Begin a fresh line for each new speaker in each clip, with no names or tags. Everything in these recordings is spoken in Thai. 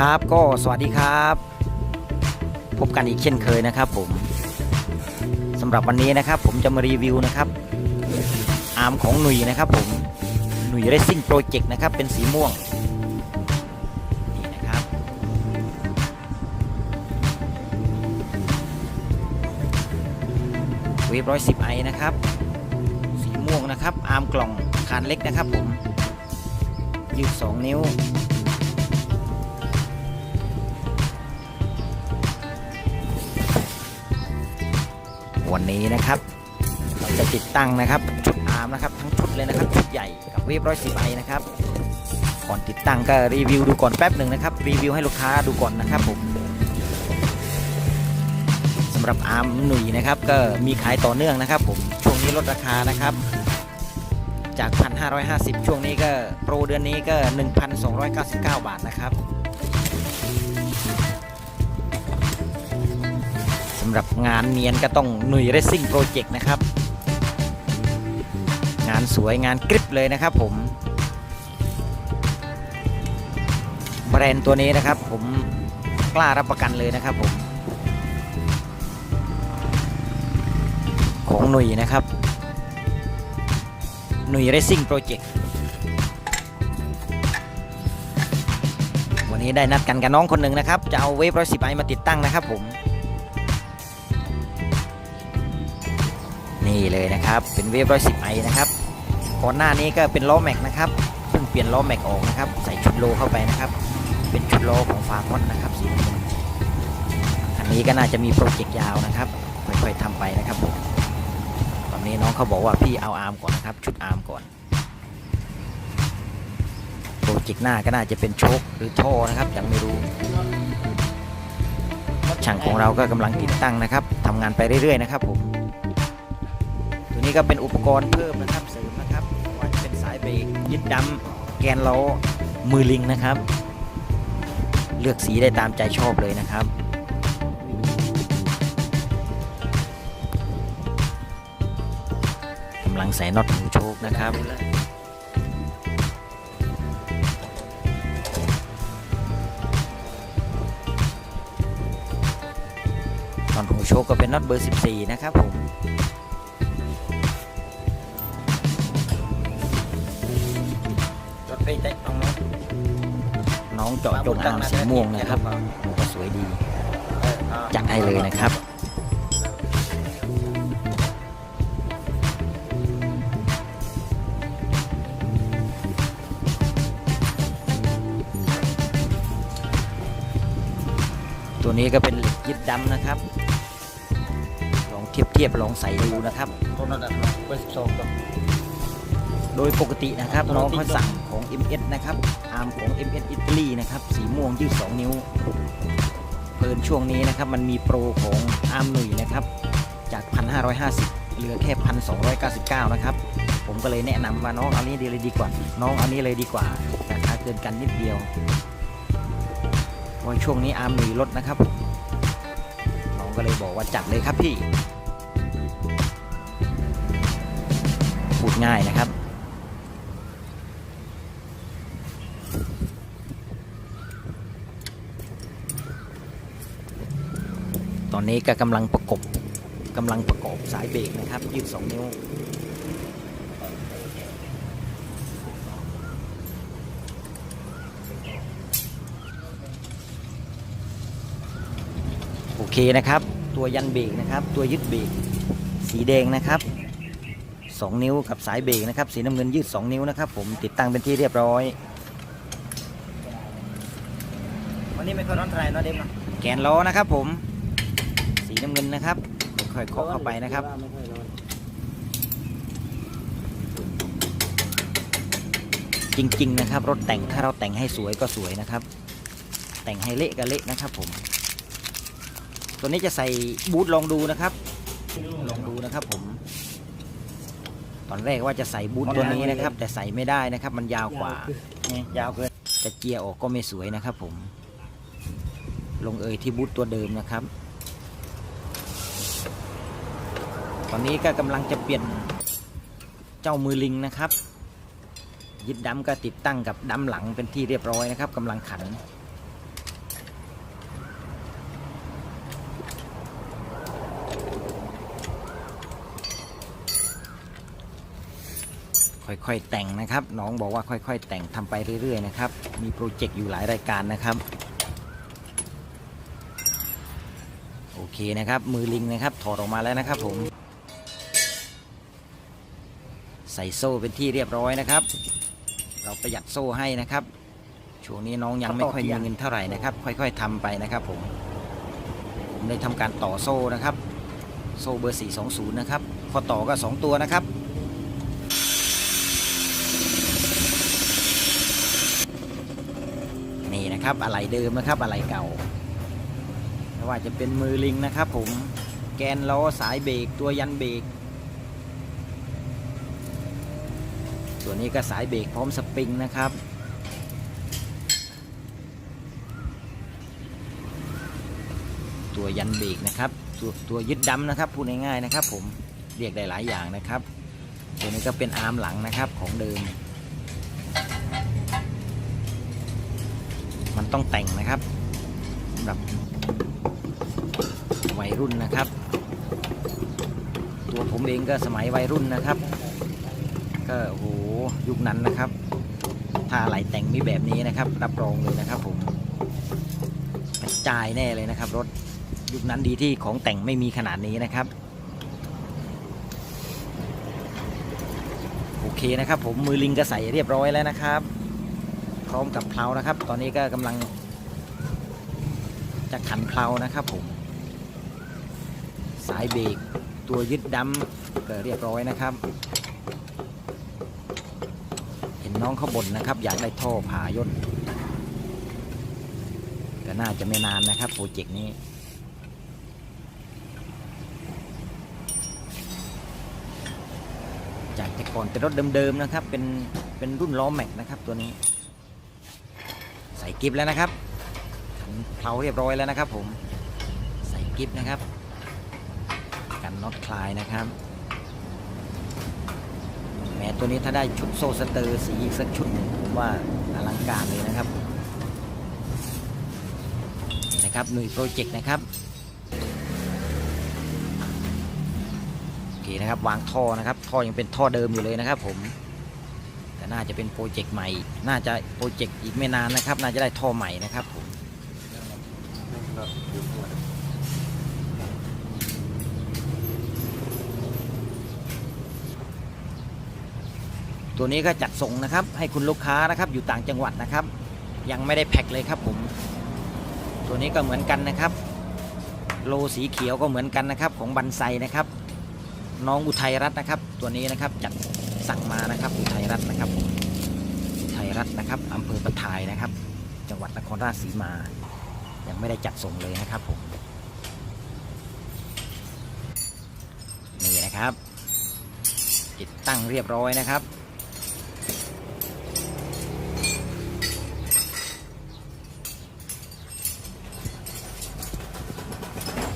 ครับ ก็สวัสดีครับ พบกันอีกเช่นเคยนะครับ ผมสำหรับวันนี้นะครับ ผมจะมารีวิวนะครับ อาร์มของหนุ่ยนะครับ ผมหนุ่ยเรซิ่งโปรเจกต์นะครับ เป็นสีม่วงนี่นะครับเวฟร้อยสิบไอนะครับ สีม่วงนะครับ อาร์มกล่องคานเล็กนะครับ ผมยืดสองนิ้ว วันนี้นะครับ เราจะติดตั้งนะครับชุดอาร์มนะครับทั้งชุดเลยนะครับชุดใหญ่กับเวฟร้อยสิบไอนะครับก่อนติดตั้งก็รีวิวดูก่อนแป๊บหนึ่งนะครับรีวิวให้ลูกค้าดูก่อนนะครับผมสำหรับอาร์มหนุ่ยนะครับก็มีขายต่อเนื่องนะครับผมช่วงนี้ลดราคานะครับ จาก 1,550 ช่วงนี้ก็โปรเดือนนี้ก็ 1,299 บาทนะครับ สำหรับงานเนียนก็ต้องหนุ่ยเรซิ่งโปรเจกต์นะครับ งานสวยงานกริบเลยนะครับผม แบรนด์ตัวนี้นะครับผมกล้ารับประกันเลยนะครับผม ของหนุ่ยนะครับ หนุ่ยเรซิ่งโปรเจกต์วันนี้ได้นัดกันกับน้องคนหนึ่งนะครับ จะเอาเวฟร้อยสิบไอมาติดตั้งนะครับผม นี่เลยนะครับ เป็นเวฟร้อยสิบไอนะครับก่อนหน้านี้ก็เป็นล้อแม็กนะครับเพิ่งเปลี่ยนล้อแม็กออกนะครับ ใส่ชุดโลเข้าไปนะครับ เป็นชุดโลของฟาร์มอนนะครับสีน้ำเงินอันนี้ก็น่าจะมีโปรเจกต์ยาวนะครับค่อยๆทำไปนะครับผมตอนนี้น้องเขาบอกว่าพี่เอาอาร์มก่อนนะครับ ชุดอาร์มก่อนโปรเจกต์หน้าก็น่าจะเป็นโชคหรือท่อนะครับยังไม่รู้ช่างของเราก็กำลังติดตั้งนะครับทำงานไปเรื่อยๆนะครับผม ตัวนี้ก็เป็นอุปกรณ์เพิ่มนะครับเสริมนะครับว่าจะเป็นสายเบรกยึดดำแกนล้อมือลิงนะครับ เลือกสีได้ตามใจชอบเลยนะครับกำลังใส่น็อตหูโชคนะครับน็อตหูโชคก็เป็นน็อตเบอร์ 14 นะครับผม
นู้น
น้องเจาะจงอาร์มสีม่วงนะครับโอ้ก็สวยดี จัดให้เลยนะครับตัวนี้ก็เป็นเหล็กยึดดำนะครับ ลองเทียบเทียบลองใส่ดูนะครับ
ตัวนั้นอะเบอร์สิบสองตัว
โดยปกตินะครับน้องเขาสั่งของ MS นะครับอาร์มของ MS อิตาลีนะครับสีม่วงยืด2นิ้ว เพลินช่วงนี้นะครับมันมีโปรของอาร์มหนุ่ยนะครับจาก 1,550 เหลือแค่ 1,299 นะครับ ผมก็เลยแนะนำว่าน้องเอานี้ดีเลยดีกว่า น้องเอานี้เลยดีกว่าราคาเกินกันนิดเดียวเพราะช่วงนี้อาร์มหนุ่ยลดนะครับน้องก็เลยบอกว่าจัดเลยครับพี่พูดง่ายนะครับ อนนี้ก็กำลังประกบกำลังประกอบสายเบรกนะครับยืด2นิ้ว โอเคนะครับ ตัวยันเบรกนะครับ ตัวยึดเบรกสีแดงนะครับ2 นิ้วกับสายเบรกนะครับ สีน้ำเงินยืด 2 นิ้วนะครับ ผมติดตั้งเป็นที่เรียบร้อย
วันนี้ไม่ค่อยร้อนเท่าไหรเนาะเด็กเนาะ
แกนล้อนะครับผมสี น้ำเงินนะครับ ค่อยๆเคาะเข้าไปนะครับ
ไม่ค่อยร้อน
จริง ๆ นะครับ รถแต่งถ้าเราแต่งให้สวยก็สวยนะครับ แต่งให้เละก็เละนะครับผม ตัวนี้จะใส่บูทลองดูนะครับ ลองดูนะครับผม ตอนแรกว่าจะใส่บูทตัวนี้นะครับ แต่ใส่ไม่ได้นะครับ มันยาวกว่า
นี่ยาวเกิน
จะเจียออกก็ไม่สวยนะครับ ผม ลงเอยที่บูทตัวเดิมนะครับ ตอนนี้ก็กำลังจะเปลี่ยนเจ้ามือลิงนะครับ ยึดดำก็ติดตั้งกับดำหลังเป็นที่เรียบร้อยนะครับกำลังขัน ค่อยๆแต่งนะครับ น้องบอกว่าค่อยๆ แต่งทำไปเรื่อยๆนะครับ มีโปรเจกต์อยู่หลายรายการนะครับโอเคนะครับ มือลิงนะครับ ถอดออกมาแล้วนะครับผม ใส่โซ่เป็นที่เรียบร้อยนะครับ เราประหยัดโซ่ให้นะครับ ช่วงนี้น้องยังไม่ค่อยมีเงินเท่าไหร่นะครับ ค่อยๆทำไปนะครับผมผมได้ทำการต่อโซ่นะครับ โซ่เบอร์ 420 นะครับข้อต่อก็ 2 ตัวนะครับนี่นะครับอะไหล่เดิมนะครับอะไหล่เก่าไม่ว่าจะเป็นมือลิงนะครับผมแกนล้อสายเบรกตัวยันเบรก ตัวนี้ก็สายเบรกพร้อมสปริงนะครับตัวยันเบรกนะครับตัวตัวยึดดำนะครับพูดง่ายๆนะครับ ผมเรียกได้หลายอย่างนะครับ ตัวนี้ก็เป็นอาร์มหลังนะครับของเดิม มันต้องแต่งนะครับสำหรับวัยรุ่นนะครับ ตัวผมเองก็สมัยวัยรุ่นนะครับ ก็โอ้โหยุคนั้นนะครับถ้าอะไรแต่งมีแบบนี้นะครับ รับรองเลยนะครับผมกระจายแน่เลยนะครับ รถยุคนั้นดีที่ของแต่งไม่มีขนาดนี้นะครับ โอเคนะครับ ผมมือลิงก็ใส่เรียบร้อยแล้วนะครับ พร้อมกับเพลานะครับ ตอนนี้ก็กำลังจะขันเพลานะครับผม สายเบรกตัวยึดดำก็เรียบร้อยนะครับ น้องเขาบ่นนะครับ อยากได้ท่อผ่ายศก็น่าจะไม่นานนะครับโปรเจกต์นี้จากแต่ก่อนเป็นรถเดิมๆนะครับ เป็นเป็นรุ่นล้อแม็กนะครับตัวนี้ ใส่กิฟแล้วนะครับขันเพลาเรียบร้อยแล้วนะครับ ผมใส่กิฟนะครับ กันน็อตคลายนะครับ แม้ตัวนี้ถ้าได้ชุดโซ่สเตอร์สีอีกสักชุดหนึ่งผมว่าอลังการเลยนะครับนี่นะครับหน่ยโปรเจกต์นะครับโอเคนะครับวางท่อนะครับท่อยังเป็นท่อเดิมอยู่เลยนะครับ ผมแต่น่าจะเป็นโปรเจกต์ใหม่ น่าจะโปรเจกต์อีกไม่นานนะครับ น่าจะได้ท่อใหม่นะครับผม ตัวนี้ก็จัดส่งนะครับ ให้คุณลูกค้านะครับ อยู่ต่างจังหวัดนะครับ ยังไม่ได้แพ็คเลยครับผม ตัวนี้ก็เหมือนกันนะครับ โลสีเขียวก็เหมือนกันนะครับ ของบันไซนะครับ น้องอุทัยรัตน์นะครับ ตัวนี้นะครับจัดสั่งมานะครับ อุทัยรัตน์นะครับอุทัยรัตน์นะครับอำเภอปะทายนะครับ จังหวัดนครราชสีมา ยังไม่ได้จัดส่งเลยนะครับผมนี่นะครับติดตั้งเรียบร้อยนะครับ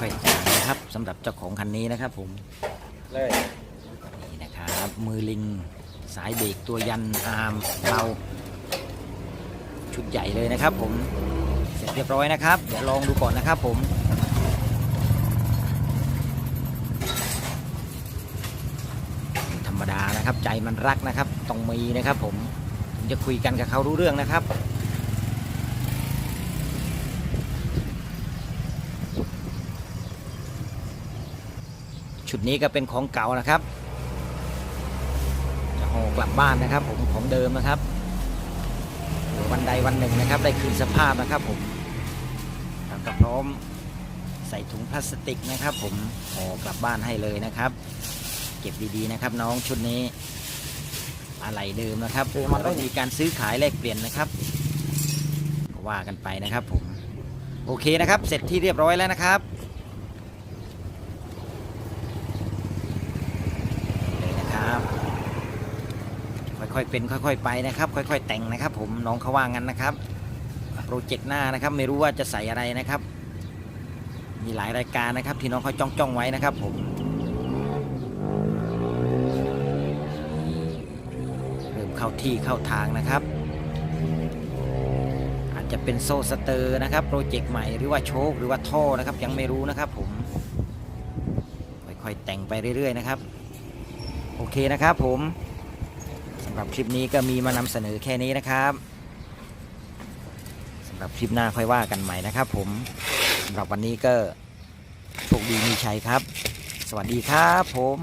ค่อยจ่าย นะครับสำหรับเจ้าของคันนี้นะครับผม
เลย
นี่นะครับมือลิงสายเบรกตัวยันอาร์มเราชุดใหญ่เลยนะครับ ผมเสร็จเรียบร้อยนะครับ เดี๋ยวลองดูก่อนนะครับผมธรรมดานะครับใจมันรักนะครับต้องมีนะครับ ผมถึงจะคุยกันกับเขารู้เรื่องนะครับ ชุดนี้ก็เป็นของเก่านะครับ จะห่อกลับบ้านนะครับ ผมของเดิมนะครับวันใดวันหนึ่งนะครับ ได้คืนสภาพนะครับผมแล้วก็พร้อมใส่ถุงพลาสติกนะครับ ผมห่อกลับบ้านให้เลยนะครับ เก็บดีๆนะครับ น้องชุดนี้อะไรเดิมนะครับมันต้องมีการซื้อขายแลกเปลี่ยนนะครับว่ากันไปนะครับผมโอเคนะครับ เสร็จที่เรียบร้อยแล้วนะครับ เลยนะครับ ค่ อยๆเป็นค่อยๆไปนะครับ ค่อย ๆ แต่งนะครับ ผมน้องเขาว่างั้นนะครับโปรเจกต์หน้านะครับ ไม่รู้ว่าจะใส่อะไรนะครับ มีหลายรายการนะครับที่น้องเขาจ้องจ้องๆไว้นะครับ ผมเริ่มเข้าที่เข้าทางนะครับ อาจจะเป็นโซ่สเตอร์นะครับโปรเจกต์ใหม่หรือว่าโชคหรือว่าท่อนะครับ ยังไม่รู้นะครับ ผมค่อยๆแต่งไปเรื่อย ๆ นะครับ โอเคนะครับผม สำหรับคลิปนี้ก็มีมานำเสนอแค่นี้นะครับสำหรับคลิปหน้าค่อยว่ากันใหม่นะครับ ผมสำหรับวันนี้ก็โชคดีมีชัยครับ สวัสดีครับผม